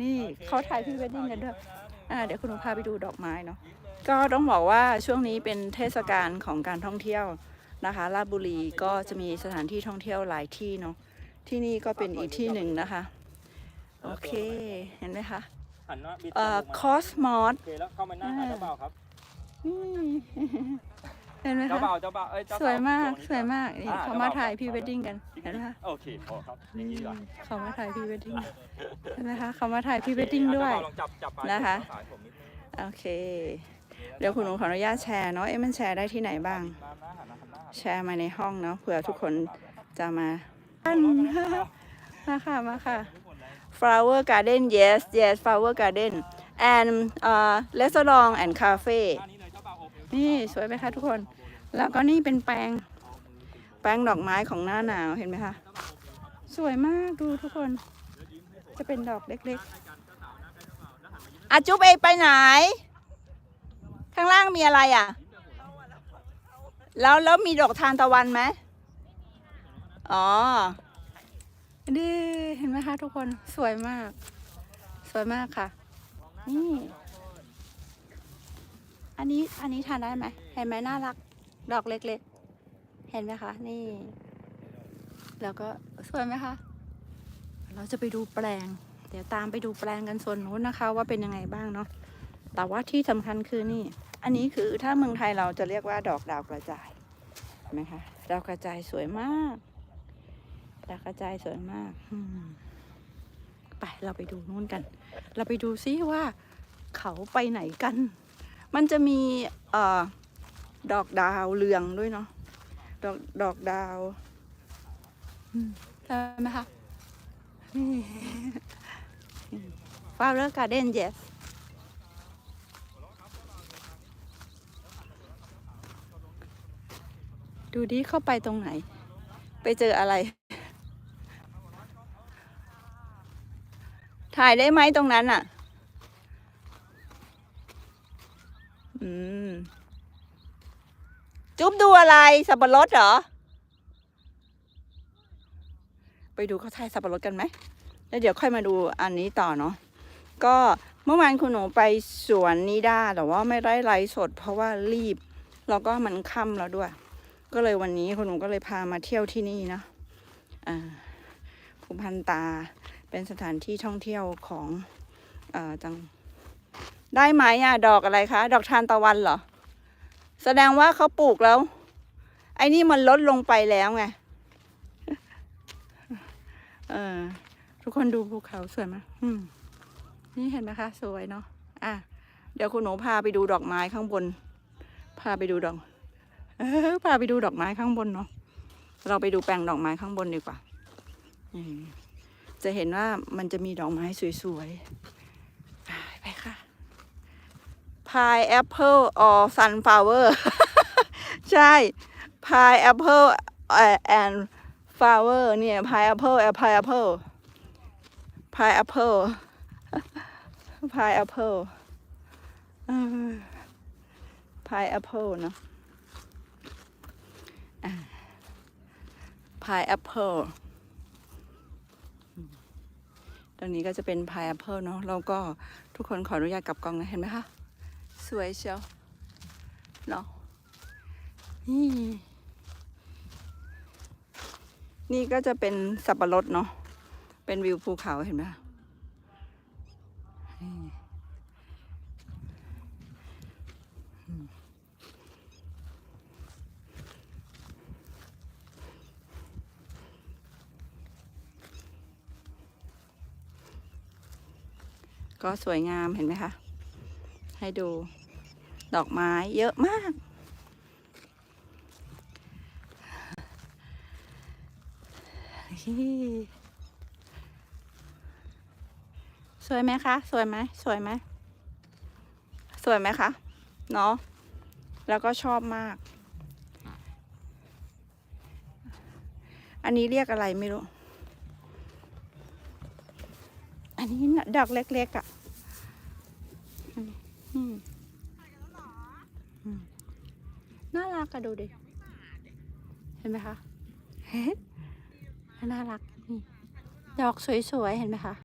นี่เขาถ่ายพรีเวดดิ้งกันด้วยอ่าเดี๋ยวคุณหนูพาไปดูดอกไม้เนาะก็ต้องบอกว่าช่วงนี้เป็นเทศกาลของการท่องเที่ยวนะคะราชบุรีก็จะมีสถานที่ท่องเที่ยวหลายที่เนาะที่นี่ก็เป็นอีกที่หนึ่งนะคะ โอเคเห็นไหมคะหันหน้าบิดเอ่อลงมาคอสมอสโอเคแล้วเข้ามาหน้าหาเจ้าบ่าวครับ เห็นไหมเจ้าคะบ่าวเจ้าบ่าวเอ้ยเจ้าสวยมากตรงนี้สวยมากนี่อ่เขามาจ้บ่ถ่ายพรีเวดดิ้งกันเห็นไหมคะโอเคพอครับอย่างนี้ดีกว่าเขามาถ่ายพรีเวดดิ้งเห็นไหมคะเขามาถ่ายพรีเวดดิ้งด้วย เจ้าบ่าวลองจับจับปลายนะคะ สายผมนิดนึงโอเค เดี๋ยวคุณหนูขออนุญาตแชร์เนาะเอ๊ะมันแชร์ได้ที่ไหนบ้าง มาหน้าหันหน้าหันหน้าแชร์มาในห้องเนาะเผื่อทุกคนจะมามาค่ะมาค่ะ flower garden yes yes flower garden and uh restaurant and cafe หน้านี้เลยเจ้าบ่าวโอเคนี่สวยไหมคะทุกคน แล้วก็นี่เป็นแปลง แปลงดอกไม้ของหน้าหนาวเห็นไหมคะ สวยมากดูทุกคน จะเป็นดอกเล็กๆอาจุ๊บเอไปไหน ข้างล่างมีอะไรอะ แล้วแล้วมีดอกทานตะวันไหมอ๋อดีเห็นไหมคะทุกคนสวยมาก สวยมากค่ะ นี่ อันนี้อันนี้ทานได้ไหมเห็นไหมน่ารัก ดอกเล็กๆ เห็นไหมคะ นี่ แล้วก็สวยไหมคะ เราจะไปดูแปลง เดี๋ยวตามไปดูแปลงกันส่วนนู้นนะคะ ว่าเป็นยังไงบ้างเนาะ แต่ว่าที่สำคัญคือนี่ อันนี้คือถ้าเมืองไทยเราจะเรียกว่าดอกดาวกระจายเห็นไหมคะ ดาวกระจายสวยมาก ดาวกระจายสวยมากไปเราไปดูนู้นกัน เราไปดูซิว่าเขาไปไหนกัน มันจะมี เอ่อ ดอกดาวเรืองด้วยเนาะดอกดอกดาวอืมใช่ไหมคะนี่ Flower Garden yes ดูดิเข้าไปตรงไหน ไปเจออะไร ถ่ายได้ไหมตรงนั้นอะ อืม จุ๊บดูอะไร สับปะรดเหรอ ไปดูเขาถ่ายสับปะรดกันไหม แล้วเดี๋ยวค่อยมาดูอันนี้ต่อเนาะ ก็เมื่อวานคุณหนูไปสวนนิด้าแต่ว่าไม่ได้ไลฟ์สด เพราะว่ารีบ แล้วก็มันค่ำแล้วด้วย ก็เลยวันนี้คุณหนูก็เลยพามาเที่ยวที่นี่นะอ่าภูพันตาเป็นสถานที่ท่องเที่ยวของเอ่อจัง ได้ไหมอะดอกอะไรคะ ดอกทานตะวันเหรอ แสดงว่าเขาปลูกแล้ว ไอ้นี่มันลดลงไปแล้วไงเออทุกคนดูภูเขาสวยไหมนี่เห็นไหมคะ สวยเนาะอะเดี๋ยวคุณหนูพาไปดูดอกไม้ข้างบน พาไปดูดอกอพาไปดูดอกไม้ข้างบนเนาะเราไปดูแปลงดอกไม้ข้างบนดีกว่าจะเห็นว่ามันจะมีดอกไม้สวยๆ pineapple or sunflower ใช่ pineapple and flower เนี่ย pineapple and pineapple pineapple pineapple เออ pineapple เนอะอ่า pineapple อืมตรงนี้ก็จะเป็น pineapple เนอะแล้วก็ทุกคนขออนุญาตกลับกล้องนะ เห็นไหมคะ สวยเชียวเนาะนี่นี่ก็จะเป็นสับปะรดเนาะเป็นวิวภูเขาเห็นไหมก็สวยงามเห็นไหมคะ ให้ดู ดอกไม้เยอะมาก สวยไหมคะ สวยไหม สวยไหม สวยไหมคะ เนาะ แล้วก็ชอบมาก อันนี้เรียกอะไรไม่รู้ อันนี้ดอกเล็กๆอะ่ะ น่ารักอะดูดิ เห็นไหมคะน่ารักนี่ดอกสวยๆ เห็นไหมคะ